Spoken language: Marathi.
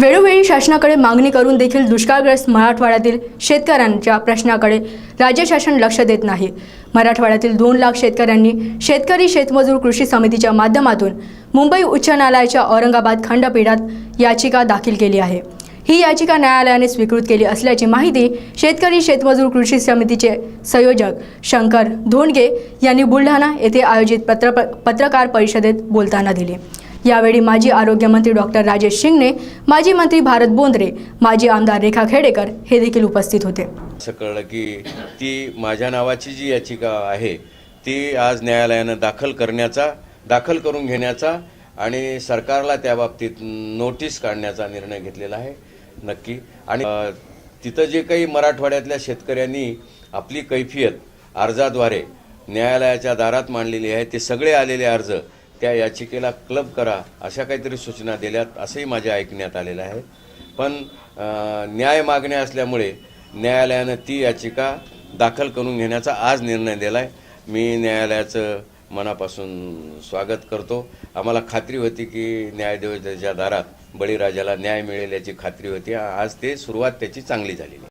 वेळोवेळी शासनाकडे मागणी करून देखील दुष्काळग्रस्त मराठवाड्यातील शेतकऱ्यांच्या प्रश्नाकडे राज्य शासन लक्ष देत नाही. मराठवाड्यातील दोन लाख शेतकऱ्यांनी शेतकरी शेतमजूर कृषी समितीच्या माध्यमातून मुंबई उच्च न्यायालयाच्या औरंगाबाद खंडपीठात याचिका दाखल केली आहे. ही याचिका न्यायालयाने स्वीकृत केली असल्याची माहिती शेतकरी शेतमजूर कृषी समितीचे संयोजक शंकर धोंडगे यांनी बुलढाणा येथे आयोजित पत्र पत्रकार परिषदेत बोलताना दिली. यावेळी माजी आरोग्यमंत्री डॉक्टर राजेश शिंगणे माजी मंत्री भारत बोंद्रे माजी आमदार रेखा खेडेकर हे देखील उपस्थित होते. असं कळलं की ती माझ्या नावाची जी याचिका आहे ती आज न्यायालयानं दाखल करण्याचा दाखल करून घेण्याचा आणि सरकारला त्या बाबतीत नोटीस काढण्याचा निर्णय घेतलेला आहे नक्की. आणि तिथं जे काही मराठवाड्यातल्या शेतकऱ्यांनी आपली कैफियत अर्जाद्वारे न्यायालयाच्या दारात मांडलेली आहे ते सगळे आलेले अर्ज त्या याचिकेला क्लब करा अशा काहीतरी सूचना दिल्यात असंही माझ्या ऐकण्यात आलेलं आहे. पण न्याय मागण्या असल्यामुळे न्यायालयानं ती याचिका दाखल करून घेण्याचा आज निर्णय दिला आहे मी न्यायालयाचं मनापासून स्वागत करतो. आम्हाला खात्री होती की न्यायदेवतेच्या दारात बळीराजाला न्याय मिळेल याची खात्री होती. आज ते सुरुवात त्याची चांगली झालेली